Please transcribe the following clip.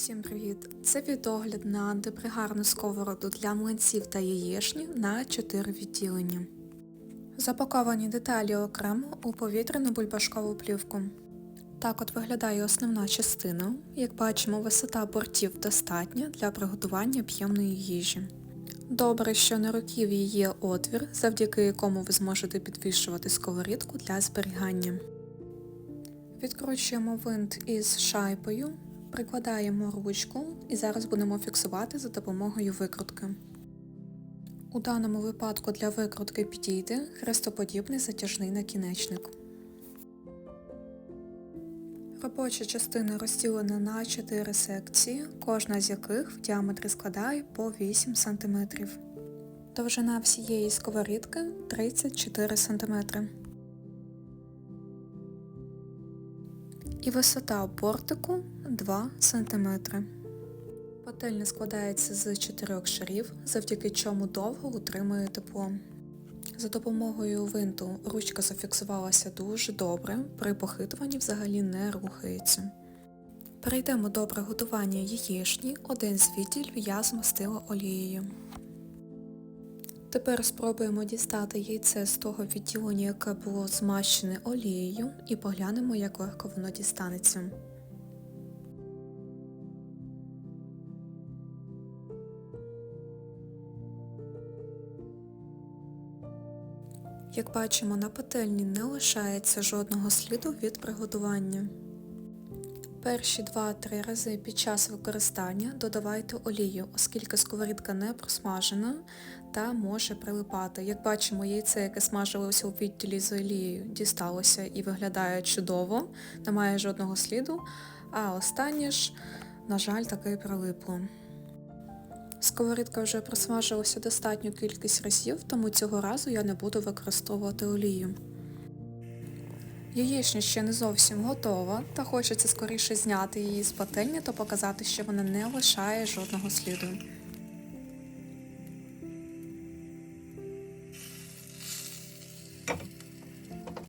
Всім привіт! Це відогляд на антипригарну сковороду для млинців та яєшні на 4 відділення. Запаковані деталі окремо у повітряну бульбашкову плівку. Так от виглядає основна частина. Як бачимо, висота бортів достатня для приготування об'ємної їжі. Добре, що на руків'ї є отвір, завдяки якому ви зможете підвішувати сковорідку для зберігання. Відкручуємо винт із шайбою, прикладаємо ручку і зараз будемо фіксувати за допомогою викрутки. У даному випадку для викрутки підійде хрестоподібний затяжний накінечник. Робоча частина розділена на 4 секції, кожна з яких в діаметрі складає по 8 см. Довжина всієї сковорідки 34 см. І висота бортику 2 см. Пательня складається з 4 шарів, завдяки чому довго утримує тепло. За допомогою винту ручка зафіксувалася дуже добре, при похитуванні взагалі не рухається. Перейдемо до приготування яєшні, один з відділів я змастила олією. Тепер спробуємо дістати яйце з того відділення, яке було змащене олією, і поглянемо, як легко воно дістанеться. Як бачимо, на пательні не лишається жодного сліду від приготування. Перші 2-3 рази під час використання додавайте олію, оскільки сковорідка не просмажена та може прилипати. Як бачимо, яйце, яке смажилося у відділі з олією, дісталося і виглядає чудово, немає жодного сліду, а останнє ж, на жаль, таки прилипло. Сковорідка вже просмажилася достатню кількість разів, тому цього разу я не буду використовувати олію. Яєчня ще не зовсім готова, та хочеться скоріше зняти її з пательні та показати, що вона не лишає жодного сліду.